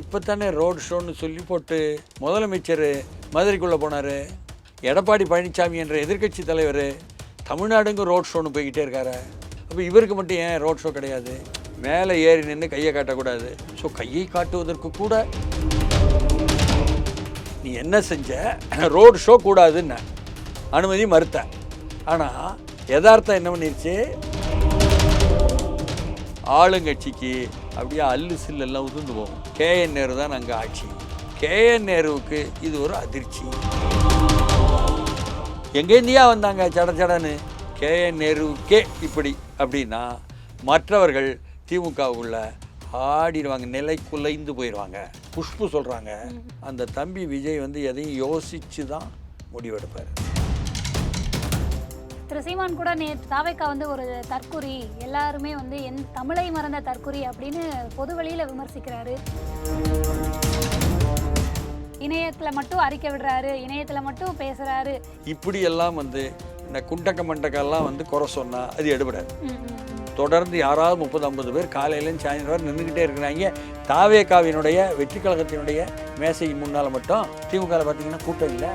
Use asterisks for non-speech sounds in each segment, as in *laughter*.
இப்போ தானே ரோடு ஷோன்னு சொல்லி போட்டு முதலமைச்சர் மதுரைக்குள்ளே போனார். எடப்பாடி பழனிசாமி என்ற எதிர்க்கட்சி தலைவர் தமிழ்நாடுங்க ரோட் ஷோன்னு போய்கிட்டே இருக்காரு. அப்போ இவருக்கு மட்டும் ஏன் ரோட் ஷோ கிடையாது? மேலே ஏறி நின்று கையை காட்டக்கூடாது. ஸோ கையை காட்டுவதற்கு கூட நீ என்ன செஞ்ச? ரோட் ஷோ கூடாதுன்னு. அனுமதி மறுத்த. ஆனால் யதார்த்தம் என்ன பண்ணிருச்சு? ஆளுங்கட்சிக்கு அப்படியே அல்லு சில்லு எல்லாம் உதிர்ந்து போகும். கேஎன் நேரு தான் அங்கே ஆட்சி. கேஎன் நேருவுக்கு இது ஒரு அதிர்ச்சி. எங்கேருந்தியா வந்தாங்க சட சடன்னு? கேஎன் நேருவுக்கே இப்படி அப்படின்னா மற்றவர்கள் திமுகவுக்குள்ள ஆடிடுவாங்க நிலை குலைந்து போயிடுவாங்க. புஷ்பு சொல்கிறாங்க அந்த தம்பி விஜய் வந்து எதையும் யோசித்து தான் முடிவெடுப்பார். திரு சீமான் கூட நேற்று தாவேக்கா வந்து ஒரு தற்குறி எல்லாருமே வந்து என் தமிழை மறந்த தற்குறி அப்படின்னு பொது வெளியில விமர்சிக்கிறாரு. இணையத்துல மட்டும் அறிக்கை விடுறாரு இணையத்துல மட்டும் பேசுறாரு. இப்படியெல்லாம் வந்து இந்த குண்டக்க மண்டக்கெல்லாம் வந்து குறை சொன்னால் அது எடுபடாது. தொடர்ந்து யாராவது முப்பது ஐம்பது பேர் காலையிலேருந்து சாயந்தரம் வரை நின்றுக்கிட்டே இருக்கிறாங்க. தாவேகாவினுடைய வெற்றி கழகத்தினுடைய மேசைக்கு முன்னால் மட்டும் திமுகவில் பார்த்தீங்கன்னா கூட்டம் இல்லை.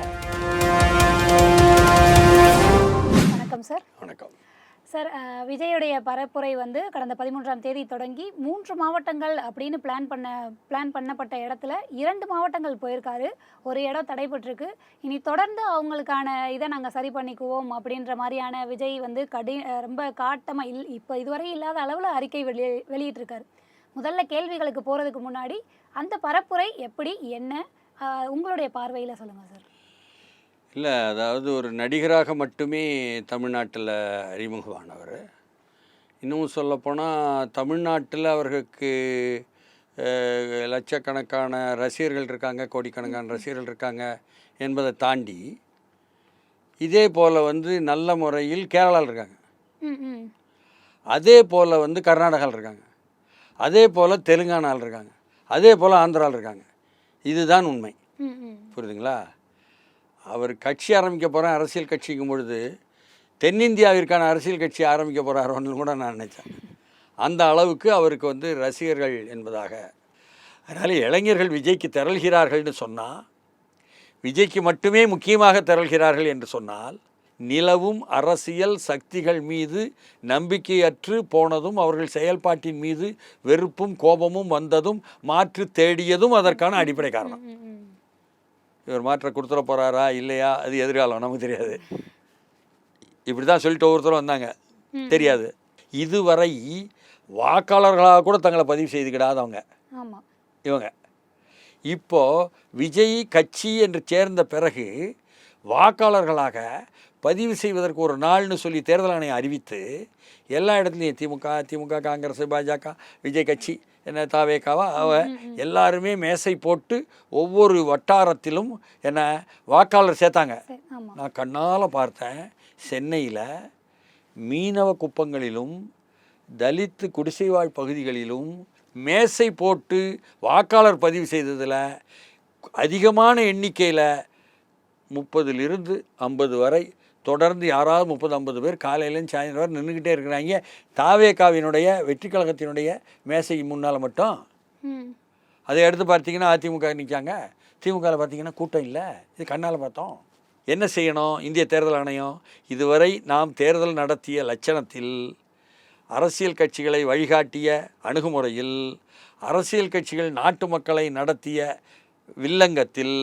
வணக்கம் சார். வணக்கம். சார் விஜயுடைய பரப்புரை வந்து கடந்த பதிமூன்றாம் தேதி தொடங்கி மூன்று மாவட்டங்கள் அப்படின்னு பிளான் பண்ண பிளான் பண்ணப்பட்ட இடத்துல இரண்டு மாவட்டங்கள் போயிருக்காரு. ஒரு இடம் தடைபட்டிருக்கு. இனி தொடர்ந்து அவங்களுக்கான இதை நாங்கள் சரி பண்ணிக்குவோம் அப்படின்ற மாதிரியான விஜய் வந்து கடி ரொம்ப காட்டமாக இல் இப்போ இதுவரை இல்லாத அளவில் அறிக்கை வெளி வெளியிட்டிருக்காரு. முதல்ல கேள்விகளுக்கு போகிறதுக்கு முன்னாடி அந்த பரப்புரை எப்படி என்ன உங்களுடைய பார்வையில் சொல்லுங்கள் சார். இல்லை அதாவது ஒரு நடிகராக மட்டுமே தமிழ்நாட்டில் அறிமுகமானவர். இன்னும் சொல்லப்போனால் தமிழ்நாட்டில் அவர்களுக்கு லட்சக்கணக்கான ரசிகர்கள் இருக்காங்க கோடிக்கணக்கான ரசிகர்கள் இருக்காங்க என்பதை தாண்டி இதே போல் வந்து நல்ல முறையில் கேரளாவில் இருக்காங்க. அதே போல் வந்து கர்நாடகாவில் இருக்காங்க. அதே போல் தெலுங்கானாவில் இருக்காங்க. அதே போல் ஆந்திராவில் இருக்காங்க. இதுதான் உண்மை. புரியுதுங்களா? அவர் கட்சி ஆரம்பிக்க போகிறேன் அரசியல் கட்சிக்கும் பொழுது. தென்னிந்தியாவிற்கான அரசியல் கட்சி ஆரம்பிக்க போகிறாரோன்னு கூட நான் நினச்சேன். அந்த அளவுக்கு அவருக்கு வந்து ரசிகர்கள் என்பதாக. அதனால் இளைஞர்கள் விஜய்க்கு திரள்கிறார்கள்னு சொன்னால் விஜய்க்கு மட்டுமே முக்கியமாக திரள்கிறார்கள் என்று சொன்னால் நிலவும் அரசியல் சக்திகள் மீது நம்பிக்கையற்று போனதும் அவர்கள் செயல்பாட்டின் மீது வெறுப்பும் கோபமும் வந்ததும் மாற்று தேடியதும் அதற்கான அடிப்படை காரணம். இவர் மாற்ற கொடுத்துட போகிறாரா இல்லையா? அது எதிர்காலம் நமக்கு தெரியாது. இப்படி தான் சொல்லிட்டு ஒவ்வொருத்தரும் வந்தாங்க. தெரியாது. இதுவரை வாக்காளர்களாக கூட தங்களை பதிவு செய்துக்கிடாதவங்க. ஆமாம் இவங்க. இப்போ விஜய் கட்சி என்று சேர்ந்த பிறகு வாக்காளர்களாக பதிவு செய்வதற்கு ஒரு நாள்னு சொல்லி தேர்தல் ஆணையம் அறிவித்து எல்லா இடத்துலையும் திமுக திமுக காங்கிரஸ் பாஜக விஜய் கட்சி என்ன தாவேக்காவா? அவ எல்லாருமே மேசை போட்டு ஒவ்வொரு வட்டாரத்திலும் என்ன வாக்காளர் சேர்த்தாங்க. நான் கண்ணால் பார்த்தேன் சென்னையில் மீனவ குப்பங்களிலும் தலித்து குடிசைவாழ் பகுதிகளிலும் மேசை போட்டு வாக்காளர் பதிவு செய்ததில் அதிகமான எண்ணிக்கையில் முப்பதிலிருந்து ஐம்பது வரை தொடர்ந்து யாராவது முப்பது ஐம்பது பேர் காலையிலேருந்து சாயந்தரம் வரை நின்றுக்கிட்டே இருக்கிறாங்க. தாவேகாவினுடைய வெற்றி கழகத்தினுடைய மேசைக்கு முன்னால் மட்டும். அதை எடுத்து பார்த்தீங்கன்னா அதிமுக நிற்காங்க. திமுகவில் பார்த்தீங்கன்னா கூட்டம் இல்லை. இது கண்ணால் பார்த்தோம். என்ன செய்யணும்? இந்திய தேர்தல் ஆணையம். இதுவரை நாம் தேர்தல் நடத்திய லட்சணத்தில் அரசியல் கட்சிகளை வழிகாட்டிய அணுகுமுறையில் அரசியல் கட்சிகள் நாட்டு மக்களை நடத்திய வில்லங்கத்தில்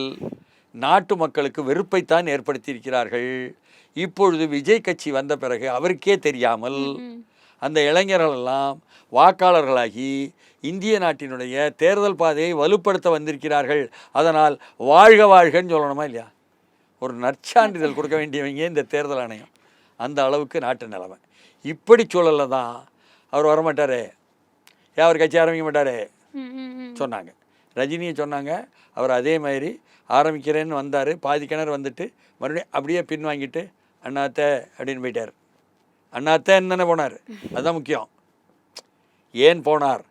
நாட்டு மக்களுக்கு வெறுப்பைத்தான் ஏற்படுத்தியிருக்கிறார்கள். இப்பொழுது விஜய் கட்சி வந்த பிறகு அவருக்கே தெரியாமல் அந்த இளைஞர்கள் எல்லாம் வாக்காளர்களாகி இந்திய நாட்டினுடைய தேர்தல் பாதையை வலுப்படுத்த வந்திருக்கிறார்கள். அதனால் வாழ்க வாழ்கன்னு சொல்லணுமா இல்லையா? ஒரு நற்சான்றிதழ் கொடுக்க வேண்டியவங்க இந்த தேர்தல் ஆணையம். அந்த அளவுக்கு நாட்டு நிலைமை. இப்படி சூழல்ல தான் அவர் வரமாட்டார். அவர் கட்சி ஆரம்பிக்க மாட்டார்? சொன்னாங்க. ரஜினியை சொன்னாங்க. அவர் அதே மாதிரி ஆரம்பிக்கிறேன்னு வந்தார். பாதி கிணறு வந்துட்டு மறுபடியும் அப்படியே பின் வாங்கிட்டு அண்ணாத்த அப்படின்னு போயிட்டார். அண்ணாத்தன்னு தானே போனார். அதுதான் முக்கியம். ஏன் போனார்?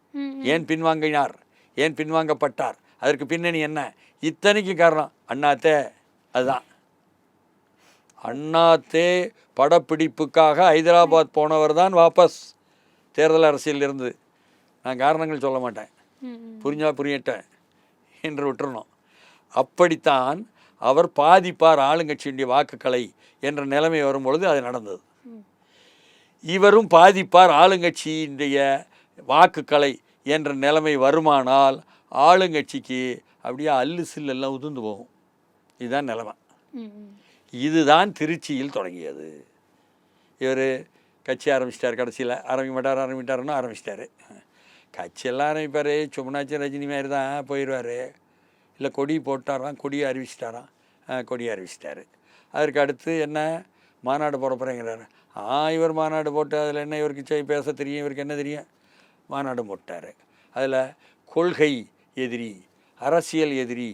ஏன் பின்வாங்கினார்? ஏன் பின்வாங்கப்பட்டார்? அதற்கு பின்னணி என்ன? இத்தனைக்கும் காரணம் அண்ணாத்தே அதுதான். அண்ணாத்தே படப்பிடிப்புக்காக ஹைதராபாத் போனவர் தான் வாபஸ் தேர்தல் அரசியல் இருந்து. நான் காரணங்கள் சொல்ல மாட்டேன். புரிஞ்சா புரியட்டேன் என்று விட்டுறணும். அப்படித்தான் அவர் பாதிப்பார் ஆளுங்கட்சியினுடைய வாக்குகளை என்ற நிலைமை வரும்பொழுது அது நடந்தது. இவரும் பாதிப்பார் ஆளுங்கட்சியினுடைய வாக்குகளை என்ற நிலைமை வருமானால் ஆளுங்கட்சிக்கு அப்படியே அல்லு சில்லெல்லாம் உதிர்ந்து போகும். இதுதான் நிலைமை. இதுதான் திருச்சியில் தொடங்கியது. இவர் கட்சி ஆரம்பிச்சிட்டார் கடைசியில். ஆரம்பிக்க மாட்டார் ஆரம்பிட்டாருன்னு ஆரம்பிச்சிட்டாரு. கட்சியெல்லாம் ஆரம்பிப்பார். சுமனாச்சி ரஜினி மாதிரி தான் போயிடுவார் இல்லை கொடி போட்டாராம் கொடியை அறிவிச்சிட்டாராம். கொடியை அறிவிச்சிட்டாரு. அதற்கு அடுத்து என்ன? மாநாடு போட போகிறேங்கிறாரு ஆ இவர் மாநாடு போட்டு அதில் என்ன இவருக்கு செய் பேச தெரியும் இவருக்கு என்ன தெரியும்? மாநாடு போட்டார். அதில் கொள்கை எதிரி அரசியல் எதிரி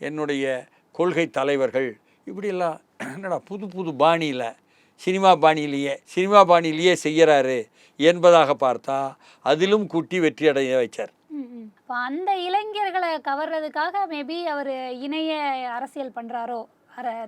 என்னுடைய கொள்கை தலைவர்கள் இப்படியெல்லாம் என்னடா புது புது பாணியில் சினிமா பாணியிலேயே சினிமா பாணியிலேயே செய்கிறாரு என்பதாக பார்த்தா அதிலும் கூட்டி வெற்றி அடைய வைச்சார். அப்ப அந்த இளைஞர்களை கவர்றதுக்காக மேபி அவர் இணைய அரசியல் பண்றாரோ?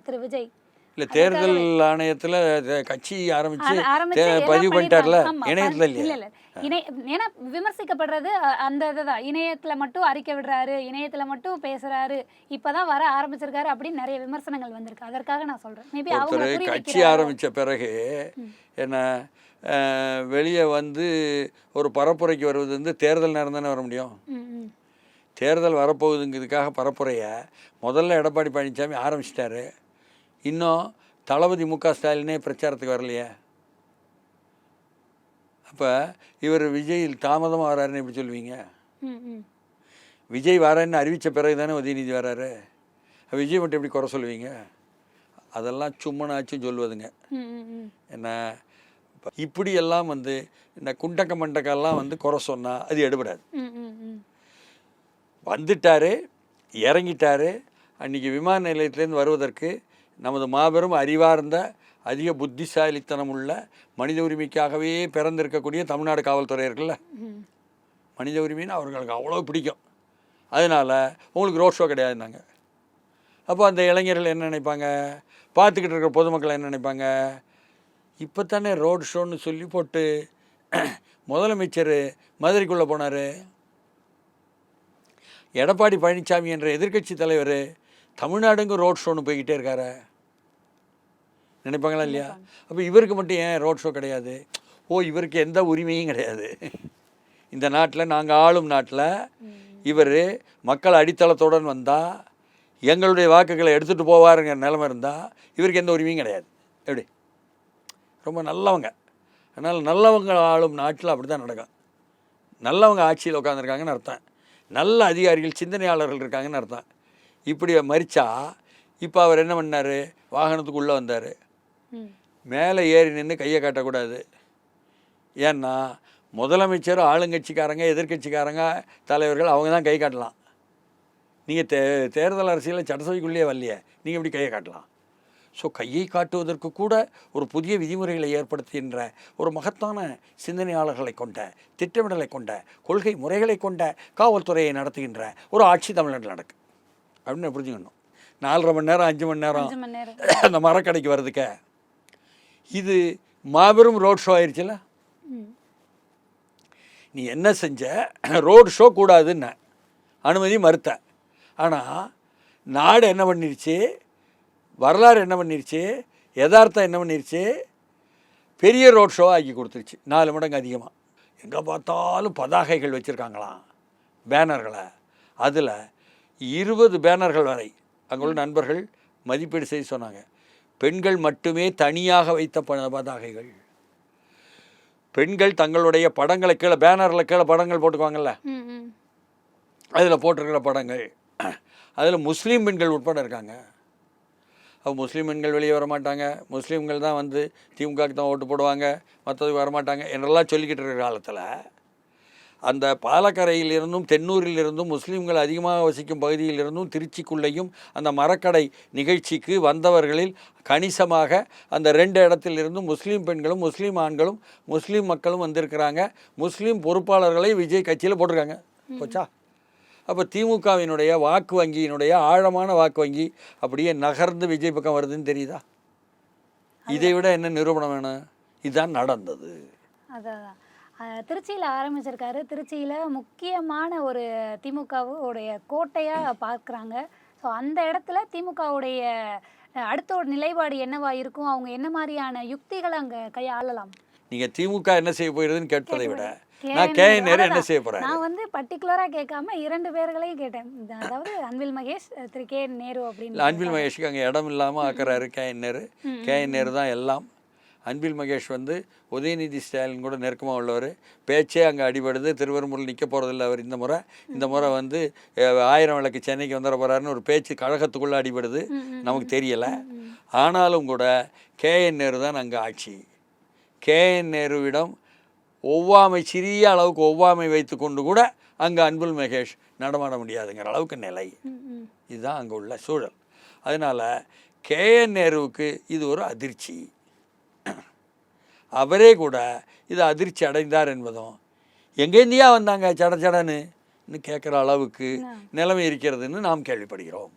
திரு விஜய். இல்லை தேர்தல் ஆணையத்தில் கட்சி ஆரம்பிச்சு பதிவு பண்ணிட்டார்ல? இணையத்தில் இல்ல இல்லையா? இல்ல இணை ஏன்னா விமர்சிக்கப்படுறது அந்த இதுதான். இணையத்துல மட்டும் அறிக்கை விடுறாரு இணையத்துல மட்டும் பேசுறாரு இப்பதான் வர ஆரம்பிச்சிருக்காரு அப்படின்னு நிறைய விமர்சனங்கள் வந்திருக்கு. அதற்காக நான் சொல்றேன். மேபி குறி கட்சி. ஆரம்பித்த பிறகு என்ன வெளியே வந்து ஒரு பரப்புரைக்கு வருவது வந்து தேர்தல் நேரம் தானே வர முடியும். தேர்தல் வரப்போகுதுங்கிறதுக்காக பரப்புரையை முதல்ல எடப்பாடி பழனிசாமி ஆரம்பிச்சிட்டாரு. இன்னும் தளபதி மு க ஸ்டாலினே பிரச்சாரத்துக்கு வரலையே. அப்போ இவர் விஜய் தாமதமாக வராருன்னு எப்படி சொல்லுவீங்க. விஜய் வரான்னு அறிவித்த பிறகு தானே உதயநிதி வராரு. விஜய் மட்டும் எப்படி குறை சொல்லுவீங்க அதெல்லாம் சும்மனாச்சும் சொல்லுவதுங்க. என்ன இப்படியெல்லாம் வந்து இந்த குண்டக்க மண்டக்கெல்லாம் வந்து குறை சொன்னால் அது எடுபடாது. வந்துட்டாரு இறங்கிட்டாரு. அன்றைக்கி விமான நிலையத்திலேருந்து வருவதற்கு நமது மாபெரும் அறிவார்ந்த அதிக புத்திசாலித்தனம் உள்ள மனித உரிமைக்காகவே பிறந்திருக்கக்கூடிய தமிழ்நாடு காவல்துறை இருக்குல்ல. மனித உரிமைன்னு அவர்களுக்கு அவ்வளோ பிடிக்கும். அதனால் உங்களுக்கு ரோட் ஷோ கிடையாதுன்னாங்க. அப்போ அந்த இளைஞர்கள் என்ன நினைப்பாங்க? பார்த்துக்கிட்டு இருக்கிற பொதுமக்கள் என்ன நினைப்பாங்க? இப்போ தானே ரோட் ஷோன்னு சொல்லி போட்டு முதலமைச்சர் மதுரைக்குள்ளே போனார். எடப்பாடி பழனிசாமி என்ற எதிர்க்கட்சி தலைவர் தமிழ்நாடுங்க ரோட் ஷோன்னு போய்கிட்டே இருக்காரு. நினைப்பாங்களா இல்லையா? அப்போ இவருக்கு மட்டும் ஏன் ரோட் ஷோ கிடையாது? ஓ இவருக்கு எந்த உரிமையும் கிடையாது. இந்த நாட்டில் நாங்கள் ஆளும் நாட்டில் இவர் மக்கள் அடித்தளத்துடன் வந்தால் எங்களுடைய வாக்குகளை எடுத்துகிட்டு போவாருங்கிற நிலைமை இருந்தால் இவருக்கு எந்த உரிமையும் கிடையாது. எப்படி? ரொம்ப நல்லவங்க. அதனால் நல்லவங்க ஆளும் நாட்டில் அப்படி தான் நடக்கும். நல்லவங்க ஆட்சியில் உட்காந்துருக்காங்கன்னு அர்த்தம். நல்ல அதிகாரிகள் சிந்தனையாளர்கள் இருக்காங்கன்னு அர்த்தம். இப்படி மறிச்சா இப்போ அவர் என்ன பண்ணார்? வாகனத்துக்கு உள்ளே வந்தார். மேலே ஏறி நின்று கையை காட்டக்கூடாது. ஏன்னா முதலமைச்சர் ஆளுங்கட்சிக்காரங்க எதிர்க்கட்சிக்காரங்க தலைவர்கள் அவங்க தான் கை காட்டலாம். நீங்கள் தே தேர்தல் அரசியலில் சட்டசபைக்குள்ளேயே வரலையே. நீங்கள் எப்படி கையை காட்டலாம்? ஸோ கையை காட்டுவதற்கு கூட ஒரு புதிய விதிமுறைகளை ஏற்படுத்துகின்ற ஒரு மகத்தான சிந்தனையாளர்களை கொண்ட திட்டமிடலை கொண்ட கொள்கை முறைகளை கொண்ட காவல்துறையை நடத்துகின்ற ஒரு ஆட்சி தமிழ்நாட்டில் நடக்கு. அப்படின்னு புரிஞ்சுக்கணும். நாலரை மணி நேரம் அஞ்சு மணி நேரம் *coughs* அந்த மரக்கடைக்கு வர்றதுக்க. இது மாபெரும் ரோட் ஷோ ஆயிடுச்சுல்ல ம். நீ என்ன செஞ்ச? *coughs* Road show கூடாதுன்ன. அனுமதி மறுத்த. ஆனால் நாடு என்ன பண்ணிருச்சு? வரலாறு என்ன பண்ணிருச்சு? யதார்த்தம் என்ன பண்ணிருச்சு? பெரிய ரோட் ஷோ ஆக்கி கொடுத்துருச்சு. நாலு மடங்கு அதிகமாக எங்கே பார்த்தாலும் பதாகைகள் வச்சுருக்காங்களாம் பேனர்களை. அதில் இருபது பேனர்கள் வரை அங்குள்ள நண்பர்கள் மதிப்பீடு செய்து சொன்னாங்க. பெண்கள் மட்டுமே தனியாக வைத்த ப- பதாகைகள். பெண்கள் தங்களுடைய படங்களை கீழே பேனரில் கீழே படங்கள் போட்டுக்குவாங்கல்ல. அதில் போட்டிருக்கிற படங்கள். அதில் முஸ்லீம் பெண்கள் உட்பட இருக்காங்க. அப்போ முஸ்லீம் பெண்கள் வெளியே வர மாட்டாங்க முஸ்லீம்கள் தான் வந்து திமுகவுக்கு தான் ஓட்டு போடுவாங்க. மற்றதுக்கு வரமாட்டாங்க என்றெல்லாம் சொல்லிக்கிட்டு இருக்கிற காலத்தில் அந்த பாலக்கரையிலிருந்தும் தென்னூரிலிருந்தும் முஸ்லீம்கள் அதிகமாக வசிக்கும் பகுதியிலிருந்தும் திருச்சிக்குள்ளேயும் அந்த மரக்கடை நிகழ்ச்சிக்கு வந்தவர்களில் கணிசமாக அந்த ரெண்டு இடத்திலிருந்தும் முஸ்லீம் பெண்களும் முஸ்லீம் ஆண்களும் முஸ்லீம் மக்களும் வந்திருக்கிறாங்க. முஸ்லீம் பொறுப்பாளர்களை விஜய் கட்சியில் போட்டிருக்காங்க. போச்சா? அப்போ திமுகவினுடைய வாக்கு வங்கியினுடைய ஆழமான வாக்கு வங்கி அப்படியே நகர்ந்து விஜய் பக்கம் வருதுன்னு தெரியுதா? இதை விட என்ன நிரூபணம் வேணும்? இதுதான் நடந்தது. அதான். திருச்சியில் ஆரம்பிச்சிருக்காரு. திருச்சியில் முக்கியமான ஒரு திமுகவுடைய கோட்டையாக பார்க்குறாங்க. ஸோ அந்த இடத்துல திமுகவுடைய அடுத்த ஒரு நிலைப்பாடு என்னவா இருக்கும்? அவங்க என்ன மாதிரியான யுக்திகளை அங்கே கையாளலாம்? நீங்கள் திமுக என்ன செய்ய போகிறதுன்னு கேட்பதை விட. நான் கே நேரு, என்ன. செய்ய போகிறாரு நான் வந்து பர்டிகுலராக கேட்காம இரண்டு பேர்களையும் கேட்டேன். அதாவது அன்பில் மகேஷ் திரு கே நேரு அப்படின்னு அன்பில் மகேஷுக்கு அங்கே இடம் இல்லாமல் ஆக்குறாரு K N Nehru. K N Nehru தான் எல்லாம். அன்பில் மகேஷ் வந்து உதயநிதி ஸ்டாலின் கூட நெருக்கமாக உள்ளவர். பேச்சே அங்கே அடிபடுது. திருவரும்பூரில் நிற்க போகிறதில்ல அவர் இந்த முறை. இந்த முறை வந்து ஆயிரம் விளக்கு சென்னைக்கு வந்துட போகிறாருன்னு ஒரு பேச்சு கழகத்துக்குள்ளே அடிபடுது. நமக்கு தெரியலை. ஆனாலும் கூட கே என் நேரு தான் அங்கே ஆட்சி. கே என் நேருவிடம் ஒவ்வாமை சிறிய அளவுக்கு ஒவ்வாமை வைத்துக்கொண்டு கூட அங்கே அன்பில் மகேஷ் நடமாட முடியாதுங்கிற அளவுக்கு நிலை. இதுதான் அங்கே உள்ள சூழல். அதனால் கே என் நேருவுக்கு இது ஒரு அதிர்ச்சி. அவரே கூட இது அதிர்ச்சி அடைந்தார் என்பதும் எங்கேருந்தியா வந்தாங்க சட சடன்னு கேட்குற அளவுக்கு நிலைமை இருக்கிறதுன்னு நாம் கேள்விப்படுகிறோம்.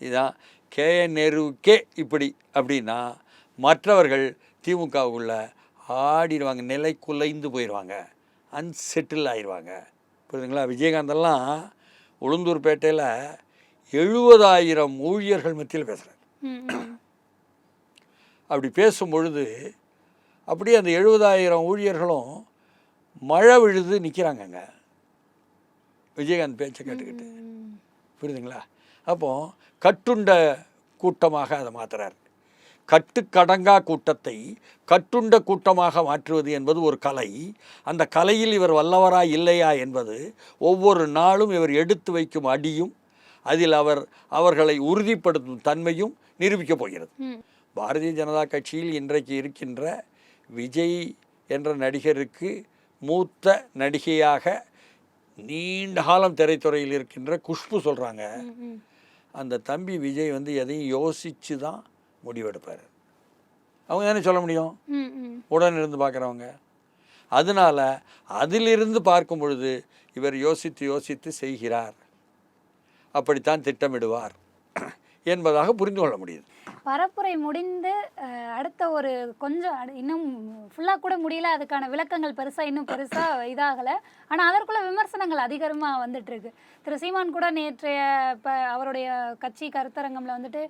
இதுதான் கே என் நேருவுக்கே இப்படி அப்படின்னா மற்றவர்கள் திமுகவுக்குள்ள ஆடிடுவாங்க நிலை குலைந்து போயிடுவாங்க அன்செட்டில் ஆயிடுவாங்க. புரியுதுங்களா? விஜயகாந்தெல்லாம் உளுந்தூர்பேட்டையில் எழுபதாயிரம் ஊழியர்கள் மத்தியில் பேசுகிறார். அப்படி பேசும் பொழுது அப்படியே அந்த எழுபதாயிரம் ஊழியர்களும் மழை விழுது நிற்கிறாங்கங்க விஜயகாந்த் பேச்சை கேட்டுக்கிட்டு. புரியுதுங்களா? அப்போ கட்டுண்ட கூட்டமாக அதை மாத்துறார். கட்டுக்கடங்கா கூட்டத்தை கட்டுண்ட கூட்டமாக மாற்றுவது என்பது ஒரு கலை அந்த கலையில் இவர் வல்லவரா இல்லையா என்பது ஒவ்வொரு நாளும் இவர் எடுத்து வைக்கும் அடியும் அதில் அவர் அவர்களை உறுதிப்படுத்தும் தன்மையும் நிரூபிக்கப் போகிறது. பாரதிய ஜனதா கட்சியில் இன்றைக்கு இருக்கின்ற விஜய் என்ற நடிகருக்கு மூத்த நடிகையாக நீண்ட காலம் திரைத்துறையில் இருக்கின்ற குஷ்பு சொல்கிறாங்க. அந்த தம்பி விஜய் வந்து எதையும் யோசித்து தான் முடிவெடுப்பார். அவங்க தானே சொல்ல முடியும். உடன் இருந்து பார்க்குறவங்க. அதனால் அதிலிருந்து பார்க்கும் பொழுது இவர் யோசித்து யோசித்து செய்கிறார். அப்படித்தான் திட்டமிடுவார். என்பதாக புரிந்து கொள்ள முடியுது. பரப்புரை முடிந்து அடுத்த ஒரு கொஞ்சம் அடு- இன்னும் ஃபுல்லாக கூட முடியல. அதுக்கான விளக்கங்கள் பெருசாக இன்னும் பெருசாக இதாகலை. ஆனால் அதற்குள்ள விமர்சனங்கள் அதிகமாக வந்துட்டுருக்கு. திரு. சீமான் கூட நேற்றைய இப்போ அவருடைய கட்சி கருத்தரங்கம்ல வந்துட்டு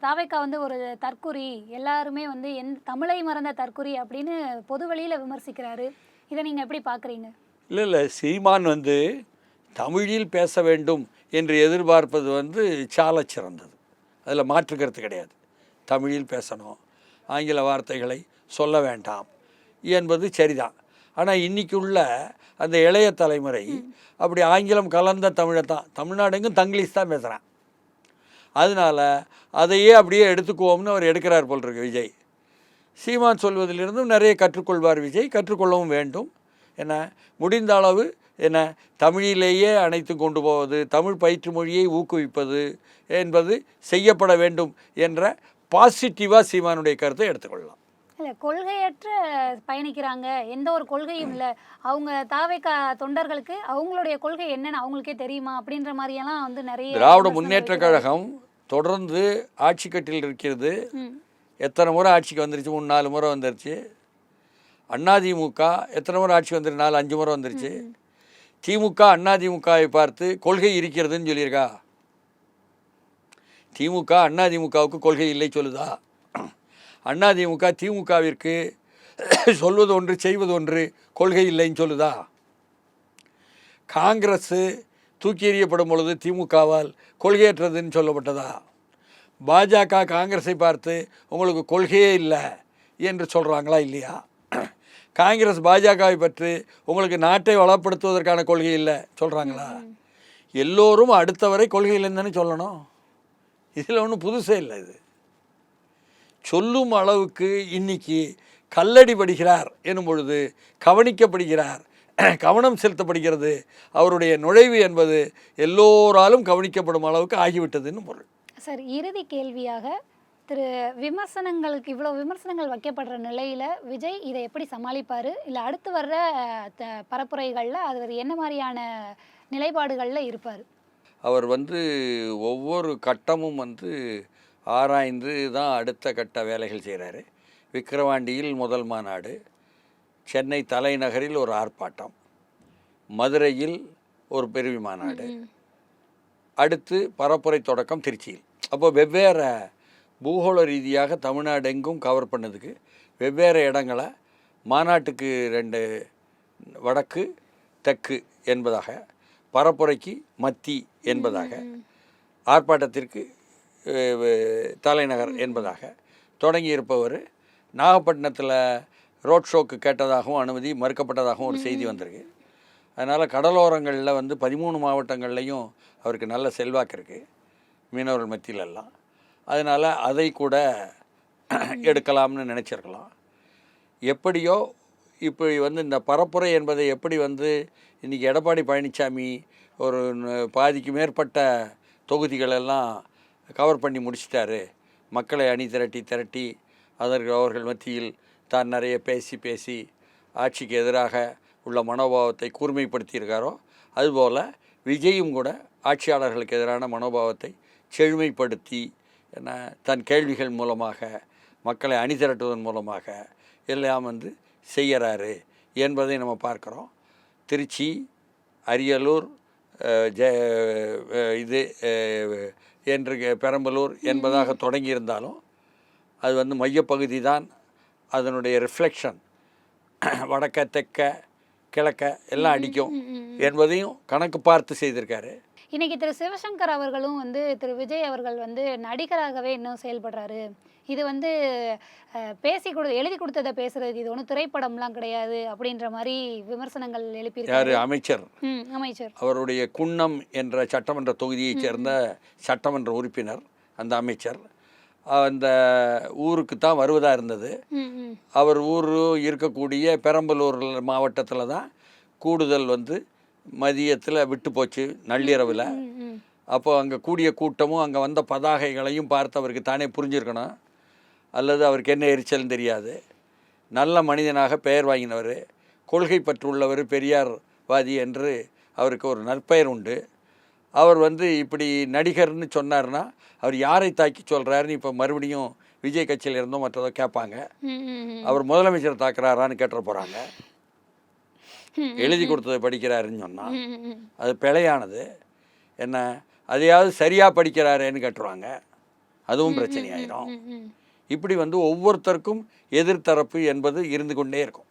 தாவைக்கா வந்து ஒரு தற்குறி எல்லாருமே வந்து எந் தமிழை மறந்த தற்குறி அப்படின்னு பொது வழியில் விமர்சிக்கிறாரு. இதை நீங்கள் எப்படி பார்க்குறீங்க இல்லை இல்லை. சீமான் வந்து தமிழில் பேச வேண்டும் என்று எதிர்பார்ப்பது வந்து சால சிறந்தது அதில் மாற்றுக்கிறது கிடையாது. தமிழில் பேசணும் ஆங்கில வார்த்தைகளை சொல்ல வேண்டாம் என்பது சரிதான். ஆனால் இன்னைக்கு உள்ள அந்த இளைய தலைமுறை அப்படி ஆங்கிலம் கலந்த தமிழை தான் தமிழ்நாடுங்கும் தங்கிலீஷ் தான் பேசுகிறான் அதனால் அதையே அப்படியே எடுத்துக்குவோம்னு அவர் எடுக்கிறார் போல் இருக்கு விஜய். சீமான் சொல்வதிலிருந்தும் நிறைய கற்றுக்கொள்வார் விஜய் கற்றுக்கொள்ளவும் வேண்டும். என்ன முடிந்த அளவு என்ன தமிழிலேயே அனைத்து கொண்டு போவது தமிழ் பயிற்று மொழியை ஊக்குவிப்பது என்பது செய்யப்பட வேண்டும் என்ற பாசிட்டிவாக சீமானுடைய கருத்தை எடுத்துக்கொள்ளலாம். இல்லை கொள்கையற்ற பயணிக்கிறாங்க. எந்த ஒரு கொள்கையும் இல்லை. அவங்க தாவேக்கா தொண்டர்களுக்கு அவங்களுடைய கொள்கை என்னன்னு அவங்களுக்கே தெரியுமா? அப்படின்ற மாதிரியெல்லாம் வந்து நிறைய திராவிட முன்னேற்ற. கழகம் தொடர்ந்து ஆட்சி கட்டில் இருக்கிறது. எத்தனை முறை ஆட்சிக்கு வந்துருச்சு? மூணு நாலு முறை வந்துருச்சு. அதிமுக எத்தனை முறை ஆட்சி வந்துரு? நாலு அஞ்சு முறை வந்துருச்சு. திமுக அதிமுகவை பார்த்து கொள்கை இருக்கிறதுன்னு சொல்லியிருக்கா? திமுக அதிமுகவுக்கு கொள்கை இல்லை சொல்லுதா? அதிமுக திமுகவிற்கு சொல்வது ஒன்று செய்வது ஒன்று கொள்கை இல்லைன்னு சொல்லுதா? காங்கிரஸு தூக்கி எறியப்படும் பொழுது திமுகவால் கொள்கையற்றதுன்னு சொல்லப்பட்டதா? பாஜக காங்கிரஸை பார்த்து உங்களுக்கு கொள்கையே இல்லை என்று சொல்கிறாங்களா இல்லையா? காங்கிரஸ் பாஜகவை பற்றி உங்களுக்கு நாட்டை வளப்படுத்துவதற்கான கொள்கை இல்லை சொல்கிறாங்களா எல்லோரும் அடுத்தவரை கொள்கை இல்லைன்னு தானே சொல்லணும். இதில் ஒன்றும் புதுசே இல்லை இது. சொல்லும் அளவுக்கு இன்னைக்கு கல்லடி படுகிறார் எனும் பொழுது கவனிக்கப்படுகிறார். *clears throat* கவனம் செலுத்தப்படுகிறது. அவருடைய நுழைவு என்பது எல்லோராலும் கவனிக்கப்படும் அளவுக்கு ஆகிவிட்டதுன்னு பொருள். சார் இறுதி கேள்வியாக திரு விமர்சனங்களுக்கு இவ்வளோ விமர்சனங்கள் வைக்கப்படுற நிலையில் விஜய் இதை எப்படி சமாளிப்பார்? இல்லை அடுத்து வர்ற த- பரப்புரைகளில் அது என்ன மாதிரியான நிலைப்பாடுகளில் இருப்பார்? அவர் வந்து ஒவ்வொரு கட்டமும் வந்து ஆராய்ந்து தான் அடுத்த கட்ட வேலைகள் செய்கிறாரு. விக்கிரவாண்டியில் முதல் மாநாடு சென்னை தலைநகரில் ஒரு ஆர்ப்பாட்டம் மதுரையில் ஒரு பெருவி மாநாடு அடுத்து பரப்புரை தொடக்கம் திருச்சியில். அப்போ வெவ்வேறு பூகோள ரீதியாக தமிழ்நாடு எங்கும் கவர் பண்ணதுக்கு வெவ்வேறு இடங்களை மாநாட்டுக்கு ரெண்டு வடக்கு தெற்கு என்பதாக பரப்புரைக்கு மத்தி என்பதாக ஆர்ப்பாட்டத்திற்கு தலைநகர் என்பதாக தொடங்கியிருப்பவர் நாகப்பட்டினத்தில் ரோட் ஷோக்கு கேட்டதாகவும் அனுமதி மறுக்கப்பட்டதாகவும் ஒரு செய்தி வந்திருக்கு. அதனால் கடலோரங்களில் வந்து பதிமூணு மாவட்டங்கள்லையும் அவருக்கு நல்ல செல்வாக்கு இருக்குது மீனவர்கள் மத்தியில எல்லாம் அதனால் அதை கூட எடுக்கலாம்னு நினச்சிருக்கலாம். எப்படியோ இப்படி வந்து இந்த பரப்புரை என்பதை எப்படி வந்து இன்றைக்கி எடப்பாடி பழனிசாமி ஒரு பாதிக்கு மேற்பட்ட தொகுதிகளெல்லாம் கவர் பண்ணி முடிச்சிட்டாரு. மக்களை அணி திரட்டி திரட்டி அதற்கு அவர்கள் மத்தியில் தான் நிறைய பேசி பேசி ஆட்சிக்கு எதிராக உள்ள மனோபாவத்தை கூர்மைப்படுத்தியிருக்காரோ அதுபோல் விஜயும் கூட ஆட்சியாளர்களுக்கு எதிரான மனோபாவத்தை செழுமைப்படுத்தி என்ன தன் கேள்விகள் மூலமாக மக்களை அணி திரட்டுவதன் மூலமாக எல்லாம் வந்து செய்யறாரு என்பதை நம்ம பார்க்குறோம். திருச்சி அரியலூர் ஜெ இது என்று பெரம்பலூர் என்பதாக தொடங்கியிருந்தாலும் அது வந்து மையப்பகுதி தான். அதனுடைய ரிஃப்ளெக்ஷன் *clears throat* வடக்க தெற்க கிழக்க எல்லாம் அடிக்கும் என்பதையும் கணக்கு பார்த்து செய்திருக்காரு. இன்னைக்கு திரு சிவசங்கர் அவர்களும் வந்து திரு விஜய் அவர்கள் வந்து நடிகராகவே இன்னும் செயல்படுறாரு. இது வந்து பேசி கொடு எழுதி கொடுத்ததை பேசுறது இது ஒன்றும் திரைப்படம்லாம் கிடையாது அப்படின்ற மாதிரி விமர்சனங்கள் யார்? எழுப்பியிருக்காரு அமைச்சர் அமைச்சர். அவருடைய குன்னம் என்ற சட்டமன்ற தொகுதியைச் சேர்ந்த சட்டமன்ற உறுப்பினர் அந்த அமைச்சர். அந்த ஊருக்கு தான் வருவதாக இருந்தது அவர் ஊர் இருக்கக்கூடிய பெரம்பலூர் மாவட்டத்தில் தான் கூடுதல் வந்து மதியத்தில் விட்டு போச்சு நள்ளிரவில். ம், ம். அப்போ அங்கே கூடிய கூட்டமும் அங்கே வந்த பதாகைகளையும் பார்த்து அவருக்கு தானே புரிஞ்சிருக்கணும். அல்லது அவருக்கு என்ன எரிச்சல்னு தெரியாது. நல்ல மனிதனாக பெயர் வாங்கினவர் கொள்கை பற்றுள்ளவர் பெரியார்வாதி என்று அவருக்கு ஒரு நற்பெயர் உண்டு. அவர் வந்து இப்படி நடிகர்னு சொன்னார்னா அவர் யாரை தாக்கி சொல்கிறாருன்னு இப்போ மறுபடியும் விஜய் கட்சியில் இருந்தோ மற்றதோ கேட்பாங்க. அவர் முதலமைச்சர் தாக்குறாரான்னு கேட்டுற போகிறாங்க எழுதி கொடுத்ததை படிக்கிறாருன்னு சொன்னால். அது பிழையானது. என்ன அதையாவது சரியாக படிக்கிறாரேன்னு கேட்டுருவாங்க. அதுவும் பிரச்சனை ஆயிரும். ம், ம். இப்படி வந்து ஒவ்வொருத்தருக்கும் எதிர்த்தரப்பு என்பது இருந்து கொண்டே இருக்கும்.